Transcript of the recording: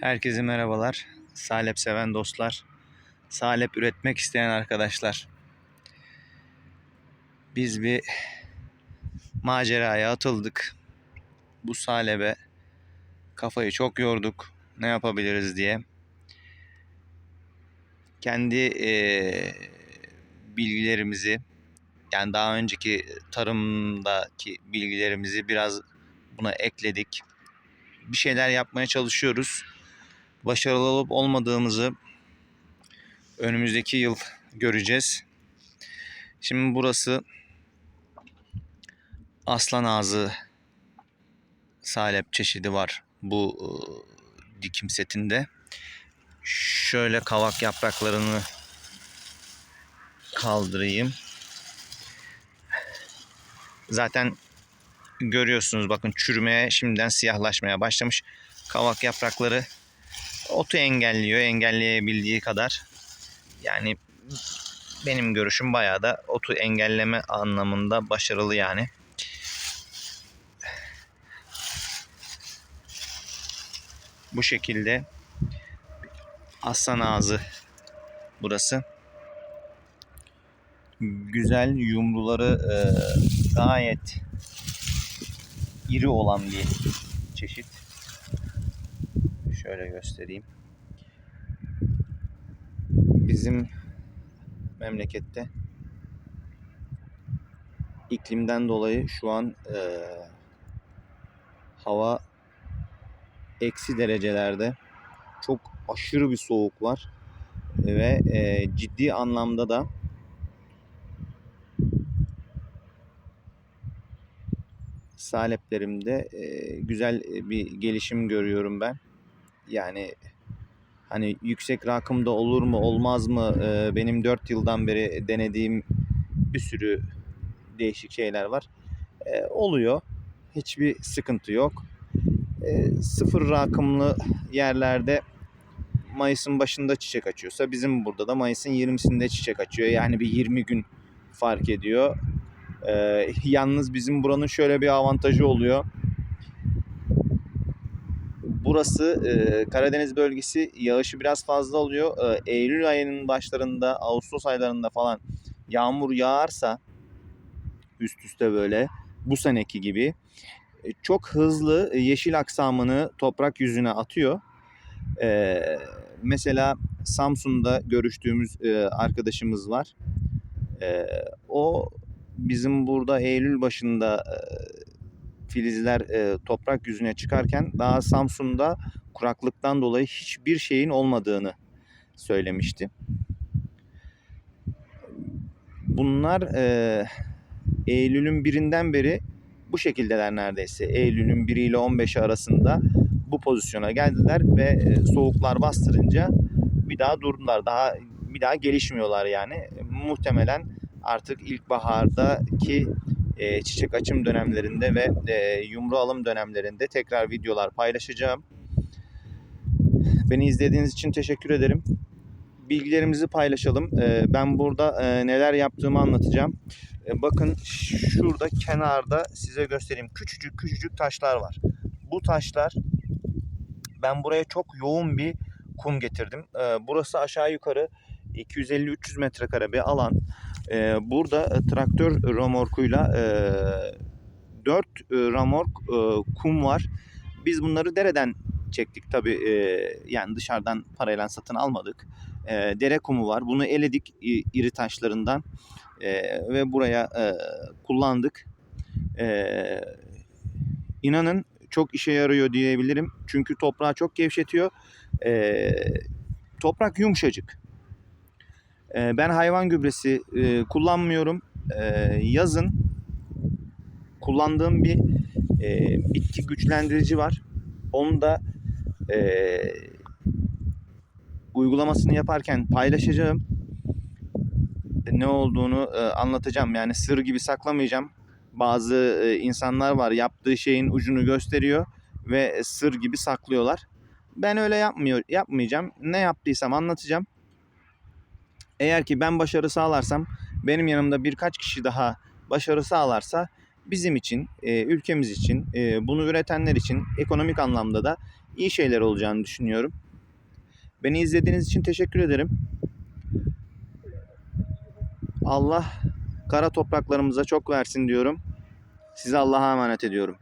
Herkese merhabalar. Salep seven dostlar. Salep üretmek isteyen arkadaşlar. Biz bir maceraya atıldık. Bu salebe kafayı çok yorduk. Ne yapabiliriz diye. Kendi eee, bilgilerimizi yani daha önceki tarımdaki bilgilerimizi biraz buna ekledik. Bir şeyler yapmaya çalışıyoruz başarılı olup olmadığımızı önümüzdeki yıl göreceğiz. Şimdi burası aslan ağzı salep çeşidi var bu e, dikim setinde. Şöyle kavak yapraklarını kaldırayım. Zaten görüyorsunuz bakın çürümeye şimdiden siyahlaşmaya başlamış. Kavak yaprakları otu engelliyor engelleyebildiği kadar. Yani benim görüşüm bayağı da otu engelleme anlamında başarılı yani. Bu şekilde aslan ağzı burası. Güzel yumruları e, gayet iri olan bir çeşit. Şöyle göstereyim. Bizim memlekette iklimden dolayı şu an e, hava eksi derecelerde çok aşırı bir soğuk var ve e, ciddi anlamda da saleplerimde e, güzel bir gelişim görüyorum ben. Yani hani yüksek rakımda olur mu olmaz mı e, benim 4 yıldan beri denediğim bir sürü değişik şeyler var. E, oluyor. Hiçbir sıkıntı yok. E, sıfır rakımlı yerlerde Mayıs'ın başında çiçek açıyorsa bizim burada da Mayıs'ın 20'sinde çiçek açıyor. Yani bir 20 gün fark ediyor. E, yalnız bizim buranın şöyle bir avantajı oluyor burası e, Karadeniz bölgesi yağışı biraz fazla oluyor. E, Eylül ayının başlarında, Ağustos aylarında falan yağmur yağarsa üst üste böyle bu seneki gibi e, çok hızlı yeşil aksamını toprak yüzüne atıyor. E, mesela Samsun'da görüştüğümüz e, arkadaşımız var. E, o bizim burada Eylül başında e, filizler e, toprak yüzüne çıkarken daha Samsun'da kuraklıktan dolayı hiçbir şeyin olmadığını söylemişti. Bunlar e, Eylül'ün birinden beri bu şekildeler neredeyse. Eylül'ün 1 ile 15'i arasında bu pozisyona geldiler ve e, soğuklar bastırınca bir daha durdular. Daha bir daha gelişmiyorlar yani. Muhtemelen artık ilkbahardaki e, çiçek açım dönemlerinde ve e, yumru alım dönemlerinde tekrar videolar paylaşacağım. Beni izlediğiniz için teşekkür ederim. Bilgilerimizi paylaşalım. E, ben burada e, neler yaptığımı anlatacağım. E, bakın şurada kenarda size göstereyim. Küçücük küçücük taşlar var. Bu taşlar ben buraya çok yoğun bir kum getirdim. E, burası aşağı yukarı 250-300 metrekare bir alan. Ee, burada e, traktör romorkuyla e, 4 e, ramork e, kum var. Biz bunları dereden çektik tabi e, yani dışarıdan parayla satın almadık. E, dere kumu var. Bunu eledik iri taşlarından e, ve buraya e, kullandık. E, inanın çok işe yarıyor diyebilirim. Çünkü toprağı çok gevşetiyor. E, toprak yumuşacık. Ee, ben hayvan gübresi e, kullanmıyorum. Ee, yazın kullandığım bir e, bitki güçlendirici var. Onu da e, uygulamasını yaparken paylaşacağım. Ne olduğunu anlatacağım. Yani sır gibi saklamayacağım. Bazı insanlar var yaptığı şeyin ucunu gösteriyor ve sır gibi saklıyorlar. Ben öyle yapmıyor, yapmayacağım. Ne yaptıysam anlatacağım. Eğer ki ben başarı sağlarsam benim yanımda birkaç kişi daha başarı sağlarsa bizim için, e, ülkemiz için, e, bunu üretenler için ekonomik anlamda da iyi şeyler olacağını düşünüyorum. Beni izlediğiniz için teşekkür ederim. Allah kara topraklarımıza çok versin diyorum. Size Allah'a emanet ediyorum.